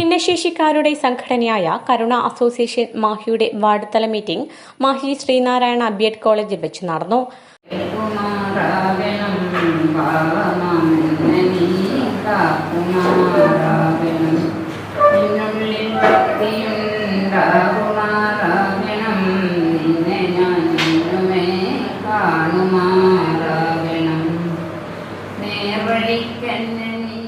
ഭിന്നശേഷിക്കാരുടെ സംഘടനയായ കരുണ അസോസിയേഷൻ മാഹിയുടെ വാർഡ് തല മീറ്റിംഗ് മാഹി ശ്രീനാരായണ അബിയഡ് കോളേജിൽ വെച്ച് നടന്നു. നേർവഴിക്കെന്നെ നീ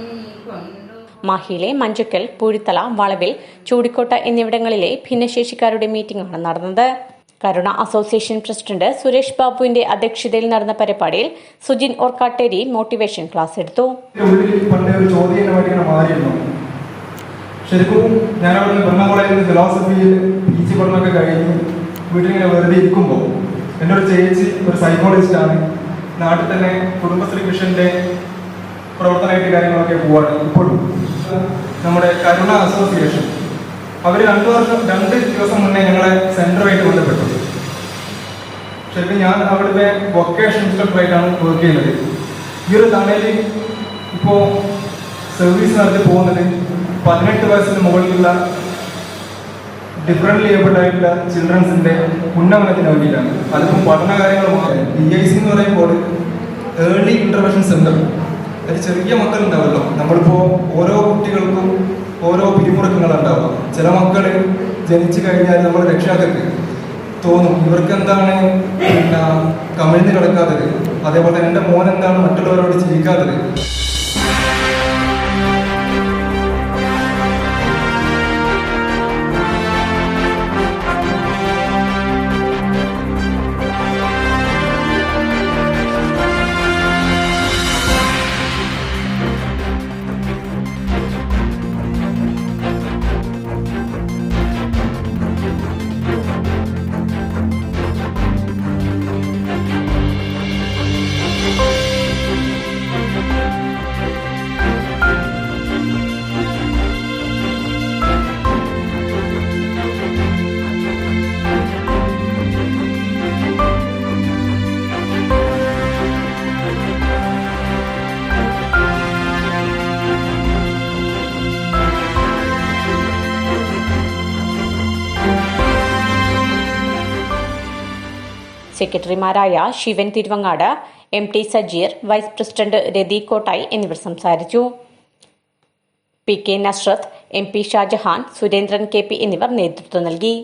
കൊണ്ടു മാഹിയിലെ മഞ്ചക്കൽ പൂഴിത്തല വളവിൽ ചൂടിക്കോട്ട എന്നിവിടങ്ങളിലെ ഭിന്നശേഷിക്കാരുടെ മീറ്റിംഗാണ് നടന്നത്. കരുണ അസോസിയേഷൻ പ്രസിഡന്റ് സുരേഷ് ബാബുവിന്റെ അധ്യക്ഷതയിൽ നടന്ന പരിപാടിയിൽ സുജിൻ ഓർക്കാട്ടേരി മോട്ടിവേഷൻ ക്ലാസ് എടുത്തു. ശരിക്കും കഴിഞ്ഞ്. വീട്ടിലിങ്ങനെ വെറുതെ ഇരിക്കുമ്പോൾ എന്റെ ഒരു ചേച്ചി ഒരു സൈക്കോളജിസ്റ്റാണ് നാട്ടിൽ തന്നെ കുടുംബശ്രീ മിഷന്റെ പ്രവർത്തനമായിട്ട് കാര്യങ്ങളൊക്കെ പോവാണ് ഇപ്പോഴും. നമ്മുടെ കരുണ അസോസിയേഷൻ. അവർ രണ്ടു വർഷം രണ്ട് ദിവസം മുന്നേ ഞങ്ങളെ സെന്ററുമായിട്ട് ബന്ധപ്പെട്ടു. ശരിക്കും ഞാൻ അവിടുത്തെ വൊക്കേഷൻ ഇൻസ്ട്രക്ടറായിട്ടാണ് വർക്ക് ചെയ്യുന്നത്. ഈ ഒരു തണലിൽ ഇപ്പോൾ സർവീസ് നടത്തി പോകുന്നത് പതിനെട്ട് വയസ്സിന് മുകളിലുള്ള ഡിഫറന്റ് ഏബിൾഡ് ആയിട്ടുള്ള ചിൽഡ്രൻസിന്റെ ഉന്നമനത്തിന് വേണ്ടിയിട്ടാണ്. അതിപ്പം പഠന കാര്യങ്ങൾ മാത്രമേ ഡി ഐ സി എന്ന് പറയുമ്പോൾ ഏർലി ഇന്റർവെൻഷൻ സെന്റർ അത് ചെറിയ മക്കളുണ്ടാവുമല്ലോ. നമ്മളിപ്പോൾ ഓരോ കുട്ടികൾക്കും ഓരോ പിരിമുറുക്കങ്ങൾ ഉണ്ടാവുക ചില മക്കൾ ജനിച്ചു കഴിഞ്ഞാൽ നമ്മൾ രക്ഷാകർക്ക് തോന്നും ഇവർക്ക് എന്താണ് പിന്നെ കമിഴ്ന്ന് കിടക്കാത്തത്? അതേപോലെ എന്റെ മോൻ എന്താണ് മറ്റുള്ളവരോട് ജീവിക്കാത്തത് സെക്രട്ടറിമാരായ Sivan Thiruvangad M T Sajeer vice president Rathi Kottayi എന്നിവർ സംസാരിച്ചു. P K Nasrath M P Shajahan Surendran K P എന്നിവർ നേതൃത്വം നൽകി.